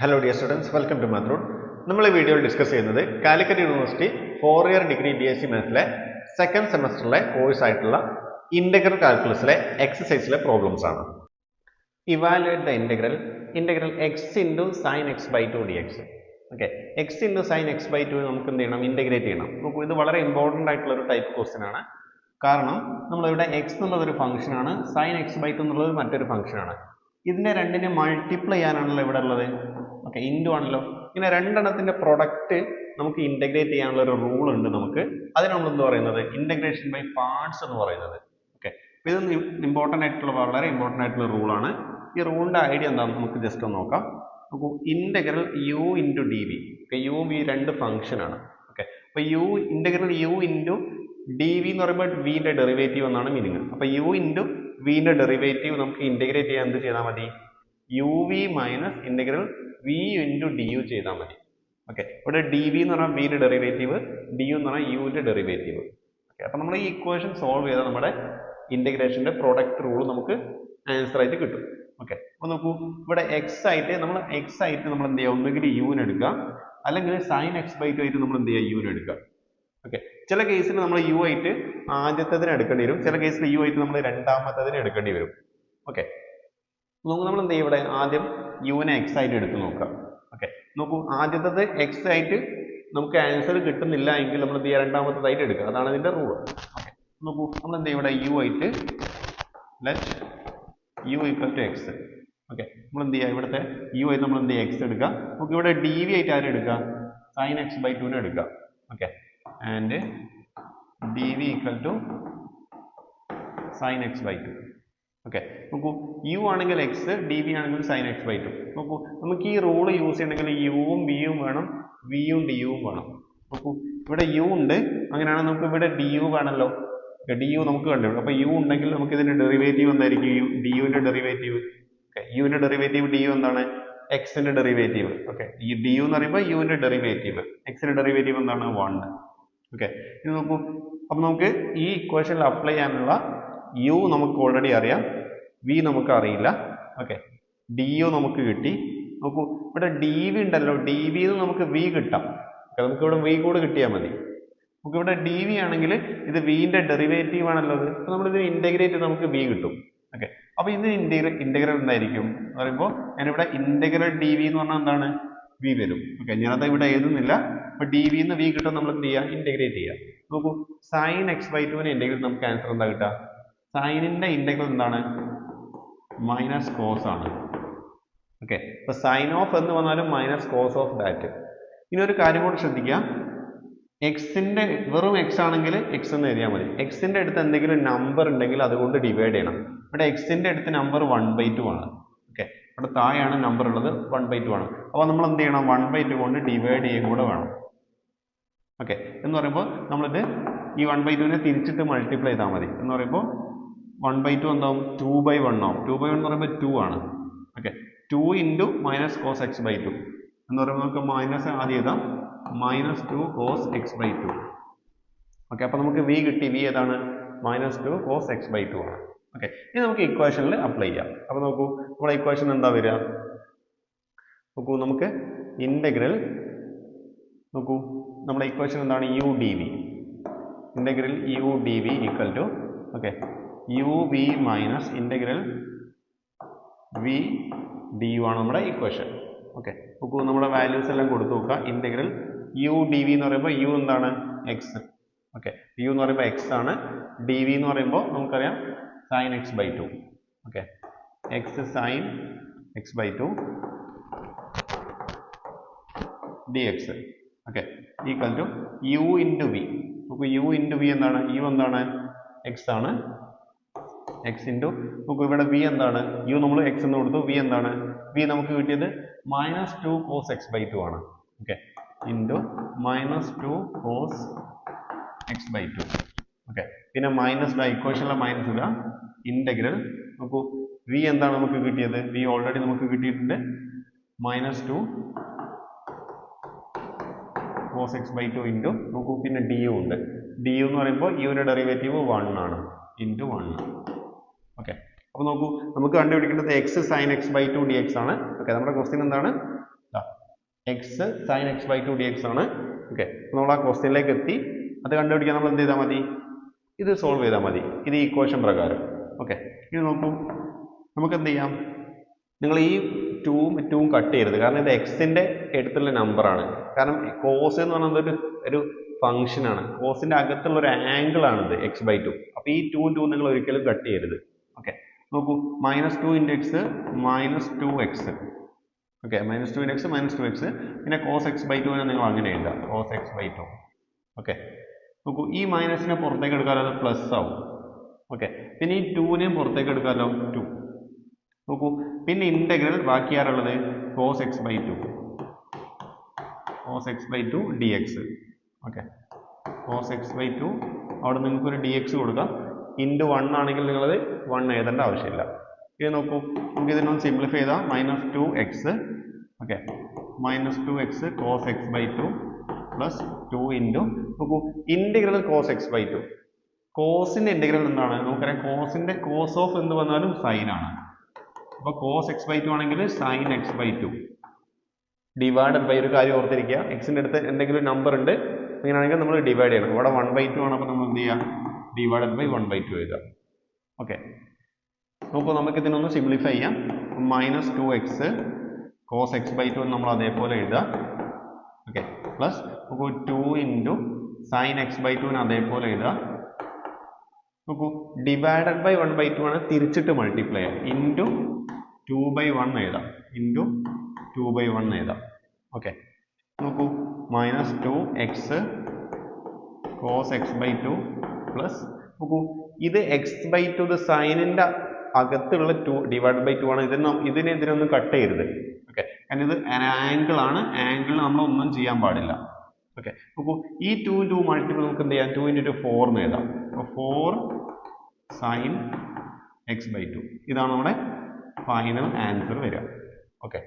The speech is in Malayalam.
Hello dear students welcome to മാത്രൂൺ നമ്മൾ ഈ വീഡിയോയിൽ ഡിസ്കസ് ചെയ്യുന്നത് Calicut university four year degree B S C മാത്സിലെ second സെമസ്റ്ററിലെ കോഴ്സ് ആയിട്ടുള്ള ഇന്റഗ്രൽ കാൽക്കുലസിലെ എക്സസൈസിലെ പ്രോബ്ലംസ് ആണ്. Evaluate the integral integral x into sine x by two d x okay x into sine x by two നമുക്ക് എന്ത് ചെയ്യണം? ഇന്റഗ്രേറ്റ് ചെയ്യണം. നോക്കൂ ഇത് വളരെ ഇമ്പോർട്ടന്റ് ആയിട്ടുള്ള ഒരു ടൈപ്പ് ക്വസ്റ്റ്യൻ ആണ്. കാരണം നമ്മളിവിടെ എക്സ് എന്നുള്ളത് ഒരു ഫംഗ്ഷൻ ആണ്. സൈൻ എക്സ് ബൈ ടു എന്നുള്ളത് മറ്റൊരു ഫംഗ്ഷൻ ആണ്. ഇതിനെ രണ്ടിനെ മൾട്ടിപ്ലൈ ചെയ്യാനാണല്ലോ ഇവിടെ ഉള്ളത്. ഓക്കെ ഇന്റു ആണല്ലോ ഇങ്ങനെ രണ്ടെണ്ണത്തിന്റെ പ്രൊഡക്റ്റ് നമുക്ക് ഇന്റഗ്രേറ്റ് ചെയ്യാനുള്ള ഒരു റൂൾ ഉണ്ട് നമുക്ക്. അതിന് നമ്മൾ എന്ത് പറയുന്നത്? ഇന്റഗ്രേഷൻ ബൈ പാർട്സ് എന്ന് പറയുന്നത്. ഓക്കെ ഇത് ഇമ്പോർട്ടന്റ് ആയിട്ടുള്ള വളരെ ഇമ്പോർട്ടന്റ് ആയിട്ടുള്ള റൂളാണ് ഈ റൂളിന്റെ ഐഡിയ എന്താണെന്ന് നമുക്ക് ജസ്റ്റ് ഒന്ന് നോക്കാം. നോക്കൂ integral u into d v okay u v രണ്ട് ഫംഗ്ഷൻ ആണ്. ഓക്കെ അപ്പോൾ u integral u into d v എന്ന് പറയുമ്പോൾ വിന്റെ ഡെറിവേറ്റീവ് എന്നാണ് മീനിങ് അപ്പോൾ യു ഇന്റു വിന്റെ ഡെറിവേറ്റീവ് നമുക്ക് ഇന്റഗ്രേറ്റ് ചെയ്യാൻ എന്ത് ചെയ്താൽ മതി? U v minus integral v into d u ചെയ്താൽ മതി. ഓക്കെ ഇവിടെ ഡി വി എന്ന് പറഞ്ഞാൽ വിയുടെ ഡെറിവേറ്റീവ് ഡി യു എന്ന് പറഞ്ഞാൽ യുവിന്റെ ഡെറിവേറ്റീവ് ഓക്കെ അപ്പം നമ്മൾ ഈ ഇക്വേഷൻ സോൾവ് ചെയ്താൽ നമ്മുടെ ഇന്റഗ്രേഷന്റെ പ്രോഡക്റ്റ് റൂൾ നമുക്ക് ആൻസർ ആയിട്ട് കിട്ടും. ഓക്കെ അപ്പോൾ നോക്കൂ. ഇവിടെ എക്സ് ആയിട്ട് നമ്മൾ എക്സ് ആയിട്ട് നമ്മൾ എന്ത് ചെയ്യുക? ഒന്നുകിൽ യുവിന് എടുക്കുക. അല്ലെങ്കിൽ സൈൻ എക്സ് ബൈ ടു ആയിട്ട് നമ്മൾ എന്ത് ചെയ്യുക? യുവിന് എടുക്കുക. ഓക്കെ ചില കേസിൽ നമ്മൾ യു ആയിട്ട് ആദ്യത്തതിന് എടുക്കേണ്ടി വരും. ചില കേസിൽ യു ആയിട്ട് നമ്മൾ രണ്ടാമത്തതിന് എടുക്കേണ്ടി വരും. ഓക്കെ നോക്കൂ. നമ്മൾ എന്ത് ചെയ്യും ഇവിടെ? ആദ്യം യുവിനെ എക്സ് ആയിട്ട് എടുത്ത് നോക്കാം ഓക്കെ നോക്കൂ ആദ്യത്തത് എക്സ് ആയിട്ട് നമുക്ക് ആൻസർ കിട്ടുന്നില്ല എങ്കിൽ നമ്മൾ എന്ത് ചെയ്യുക? രണ്ടാമത്തതായിട്ട് എടുക്കുക. അതാണ് ഇതിന്റെ റൂൾ ഓക്കെ നോക്കൂ നമ്മൾ എന്ത് ഇവിടെ യു ആയിട്ട് let u equal to x okay നമ്മൾ എന്ത് ചെയ്യുക? ഇവിടുത്തെ യു ആയിട്ട് നമ്മൾ എന്ത് ചെയ്യുക? എക്സ് എടുക്കുക. നമുക്ക് ഇവിടെ ഡി വി ആയിട്ട് ആരും എടുക്കുക? സൈൻ എക്സ് ബൈ ടുവിനെ എടുക്കുക. Okay and d v equal to sine x by two okay നോക്കൂ യു ആണെങ്കിൽ എക്സ് ഡി ബി ആണെങ്കിൽ സൈൻ എക്സ് ബൈ ടു നോക്കൂ നമുക്ക് ഈ റൂൾ യൂസ് ചെയ്യണമെങ്കിൽ യുവും ബിയും വേണം വിയും ഡി യുവും വേണം. നോക്കൂ ഇവിടെ യു ഉണ്ട്. അങ്ങനെയാണെങ്കിൽ നമുക്ക് ഇവിടെ ഡി യു വേണമല്ലോ. ഡി യു നമുക്ക് കണ്ടുപിടിക്കും അപ്പോൾ യു ഉണ്ടെങ്കിൽ നമുക്ക് ഇതിന്റെ ഡെറിവേറ്റീവ് എന്തായിരിക്കും? യു ഡി യുവിന്റെ ഡെറിവേറ്റീവ് ഓക്കെ യുവിന്റെ ഡെറിവേറ്റീവ് ഡി യു എന്താണ്? എക്സിന്റെ ഡെറിവേറ്റീവ് ഓക്കെ ഈ ഡി യു എന്ന് പറയുമ്പോൾ യുവിന്റെ ഡെറിവേറ്റീവ് എക്സിന്റെ ഡെറിവേറ്റീവ് എന്താണ്? വൺ ഓക്കെ ഇത് നോക്കൂ. അപ്പം നമുക്ക് ഈ ഇക്വേഷനിൽ അപ്ലൈ ചെയ്യാനുള്ള യു നമുക്ക് ഓൾറെഡി അറിയാം. വി നമുക്ക് അറിയില്ല. ഓക്കെ ഡി യു നമുക്ക് കിട്ടി. നോക്കൂ ഇവിടെ ഡി വി ഉണ്ടല്ലോ. ഡി വി നമുക്ക് വി കിട്ടാം. ഓക്കെ നമുക്ക് ഇവിടെ വി കൂടെ കിട്ടിയാൽ മതി. നമുക്ക് ഇവിടെ ഡി വി ആണെങ്കിൽ ഇത് വിന്റെ ഡെറിവേറ്റീവ് ആണല്ലോ അപ്പോൾ നമ്മൾ ഇത് ഇന്റഗ്രേറ്റ് നമുക്ക് വി കിട്ടും. ഓക്കെ അപ്പോൾ ഇത് ഇന്റഗ്ര ഇന്റഗ്രൽ എന്തായിരിക്കും? എന്ന് പറയുമ്പോൾ ഞാനിവിടെ ഇന്റഗ്രൽ ഡി വി എന്ന് പറഞ്ഞാൽ എന്താണ്? വി വരും. ഓക്കെ ഞാനത് ഇവിടെ എഴുതുന്നില്ല. അപ്പോൾ ഡി വി എന്ന് വി കിട്ടാൻ നമ്മൾ എന്ത് ചെയ്യുക ഇന്റഗ്രേറ്റ് ചെയ്യുക നോക്കൂ സൈൻ എക്സ് ബൈ ടുവിന് ഇന്റഗ്രേറ്റ് നമുക്ക് ആൻസർ എന്താ കിട്ടുക? സൈനിന്റെ ഇന്റഗ്രൽ എന്താണ്? മൈനസ് കോസ് ആണ്. ഓക്കെ അപ്പൊ സൈൻ ഓഫ് എന്ന് പറഞ്ഞാലും മൈനസ് കോസ് ഓഫ് ദാറ്റ് ഇനി ഒരു കാര്യം കൂടി ശ്രദ്ധിക്കുക. എക്സിന്റെ വെറും എക്സ് ആണെങ്കിൽ എക്സ് എന്ന് എഴുതിയാൽ മതി. എക്സിന്റെ അടുത്ത് എന്തെങ്കിലും നമ്പർ ഉണ്ടെങ്കിൽ അതുകൊണ്ട് ഡിവൈഡ് ചെയ്യണം. ഇവിടെ എക്സിന്റെ അടുത്ത് നമ്പർ വൺ ബൈ ടു ആണ്. ഓക്കെ ഇവിടെ താഴെയാണ് നമ്പർ ഉള്ളത് വൺ ബൈ ടു ആണ്. അപ്പോൾ നമ്മൾ എന്ത് ചെയ്യണം? വൺ ബൈ ടു കൊണ്ട് ഡിവൈഡ് ചെയ്യുക കൂടെ വേണം. ഓക്കെ എന്ന് പറയുമ്പോൾ നമ്മളിത് ഈ വൺ ബൈ ടുവിനെ തിരിച്ചിട്ട് മൾട്ടിപ്ലൈ ചെയ്താൽ മതി. എന്ന് പറയുമ്പോൾ വൺ ബൈ ടു എന്താവും? ടു ബൈ വൺ ആവും. ടു ബൈ വൺ എന്ന് പറയുമ്പോൾ ടു ആണ്. Okay two into minus cos x by two എന്ന് പറയുമ്പോൾ നമുക്ക് മൈനസ് ആദ്യം എഴുതാം. Minus two cos x by two okay അപ്പോൾ നമുക്ക് വി കിട്ടി. വി ഏതാണ്? Minus two cos x by two ആണ്. ഓക്കെ ഇനി നമുക്ക് ഇക്വേഷനിൽ അപ്ലൈ ചെയ്യാം. അപ്പോൾ നോക്കൂ നമ്മുടെ ഇക്വേഷൻ എന്താ വരിക? നോക്കൂ നമുക്ക് ഇന്റഗ്രൽ നോക്കൂ നമ്മുടെ ഇക്വേഷൻ എന്താണ്? U d v integral u d v equal to okay u v minus integral v d u ആണ് നമ്മുടെ ഇക്വേഷൻ ഓക്കെ നോക്കൂ നമ്മുടെ വാല്യൂസ് എല്ലാം കൊടുത്തു നോക്കുക. ഇന്റഗ്രൽ യു ഡി വി എന്ന് പറയുമ്പോൾ യു എന്താണ്? എക്സ് ഓക്കെ യു എന്ന് പറയുമ്പോൾ എക്സ് ആണ്. ഡി വി എന്ന് പറയുമ്പോൾ നമുക്കറിയാം sine x by two okay x sine x by two d x okay equal to u into v നമുക്ക് യു ഇന്റു വി എന്താണ്? യു എന്താണ്? എക്സ് ആണ്. എക്സ് ഇന്റു നമുക്ക് ഇവിടെ വി എന്താണ്? യു നമ്മൾ എക്സ് എന്ന് കൊടുത്തു. വി എന്താണ്? വി നമുക്ക് കിട്ടിയത് minus two cos x by two ആണ്. Okay into minus two cos x by two okay പിന്നെ മൈനസ് ഇതാ ഇക്വേഷനിലെ മൈനസ് ഇതാ ഇന്റഗ്രൽ നോക്കൂ വി എന്താണ് നമുക്ക് കിട്ടിയത്? വി ഓൾറെഡി നമുക്ക് കിട്ടിയിട്ടുണ്ട്. Minus two cos x by two into നോക്കൂ പിന്നെ ഡി യു ഉണ്ട്. ഡി യു എന്ന് പറയുമ്പോൾ യുവിന്റെ ഡെറിവേറ്റീവ് വൺ ആണ്. ഇന്റു വൺ അപ്പോൾ നോക്കൂ നമുക്ക് കണ്ടുപിടിക്കേണ്ടത് x sine x by two d x ആണ്. ഓക്കെ നമ്മുടെ ക്വസ്റ്റ്യൻ എന്താണ്? X sine x by two d x ആണ്. ഓക്കെ നമ്മൾ ആ ക്വസ്റ്റ്യനിലേക്ക് എത്തി. അത് കണ്ടുപിടിക്കാൻ നമ്മൾ എന്ത് ചെയ്താൽ മതി? ഇത് സോൾവ് ചെയ്താൽ മതി. ഇത് ഈക്വേഷൻ പ്രകാരം. ഓക്കെ ഇനി നോക്കൂ നമുക്ക് എന്ത് ചെയ്യാം? നിങ്ങൾ ഈ ടൂവും ടൂവും കട്ട് ചെയ്യരുത്. കാരണം ഇത് എക്സിന്റെ അടുത്തുള്ള നമ്പറാണ് കാരണം കോസ് എന്ന് പറയുന്നത് ഒരു ഒരു ഫംഗ്ഷനാണ് ആണ്. കോസിന്റെ അകത്തുള്ള ഒരു ആംഗിൾ ആണിത് എക്സ് ബൈ ടു അപ്പോൾ ഈ ടൂ ടൂ നിങ്ങൾ ഒരിക്കലും കട്ട് ചെയ്യരുത്. ഓക്കെ നോക്കൂ minus two into x minus two x okay minus two into x minus two x പിന്നെ കോസ് എക്സ് ബൈ ടുവിനെ നിങ്ങൾ അങ്ങനെ എഴുതുക. Cos x by two okay നോക്കൂ ഈ മൈനസിനെ പുറത്തേക്ക് എടുക്കാമല്ലോ അത് പ്ലസ് ആവും. ഓക്കെ പിന്നെ ഈ ടുവിനെയും പുറത്തേക്ക് എടുക്കാമല്ലോ ടു നോക്കൂ പിന്നെ ഇന്റഗ്രൽ ബാക്കി ആരുള്ളത്? Cos x by two cos x by two d x okay cos x by two അവിടെ നിങ്ങൾക്ക് ഒരു ഡി എക്സ് കൊടുക്കാം. ഇന്റു വൺ ആണെങ്കിൽ നിങ്ങളത് വൺ എഴുതേണ്ട ആവശ്യമില്ല. ഇത് നോക്കൂ നമുക്ക് ഇതിനൊന്ന് സിംപ്ലിഫൈ ചെയ്താൽ minus two x okay minus two x cos x by two plus two into നോക്കൂ integral cos x by two കോസിന്റെ integral എന്താണ്? നമുക്കറിയാം കോസിന്റെ കോസ് ഓഫ് എന്ത് വന്നാലും സൈൻ ആണ്. അപ്പോൾ കോസ് എക്സ് ബൈ ടു ആണെങ്കിൽ sine x by two divided by ഒരു കാര്യം ഓർത്തിരിക്കുക. എക്സിന്റെ അടുത്ത് എന്തെങ്കിലും നമ്പർ ഉണ്ട്. അങ്ങനെയാണെങ്കിൽ നമ്മൾ ഡിവൈഡ് ചെയ്യണം. ഇവിടെ വൺ ബൈ ടു ആണ് അപ്പോൾ നമ്മൾ എന്ത് ചെയ്യുക? Divided by one by two എഴുതാം. ഓക്കെ നോക്കൂ നമുക്ക് ഇതിനൊന്ന് സിംപ്ലിഫൈ ചെയ്യാം minus two x cos x by two നമ്മൾ അതേപോലെ എഴുതുക ഓക്കെ പ്ലസ് നോക്കൂ two into sine x by ടുവിന് അതേപോലെ എഴുതുക നോക്കൂ divided by one by two ആണ് തിരിച്ചിട്ട് മൾട്ടിപ്ലൈ ചെയ്യാം. ഇന്റു ടു ബൈ വൺ എഴുതാം. ഇന്റു ടു ബൈ വൺ എഴുതാം. ഓക്കെ നോക്കൂ minus two x cos x by two plus നോക്കൂ ഇത് എക്സ് ബൈ ടു ദ സൈനിന്റെ അകത്തുള്ള ടു ഡിവൈഡ് ബൈ ടു ആണ്. ഇതിന് ഇതിനെ ഇതിനൊന്നും കട്ട് ചെയ്യരുത്. ഓക്കെ കാരണം ഇത് ആംഗിൾ ആണ്. ആംഗിൾ നമ്മൾ ഒന്നും ചെയ്യാൻ പാടില്ല. ഓക്കെ നോക്കൂ ഈ ടു ടു മൾട്ടിപ്പിൾ നമുക്ക് എന്ത് ചെയ്യാം? ടു ഇന്റു ടു ഫോർ എന്ന് എഴുതാം. Four sine x by two ഇതാണ് നമ്മുടെ ഫൈനൽ ആൻസർ വരിക. ഓക്കെ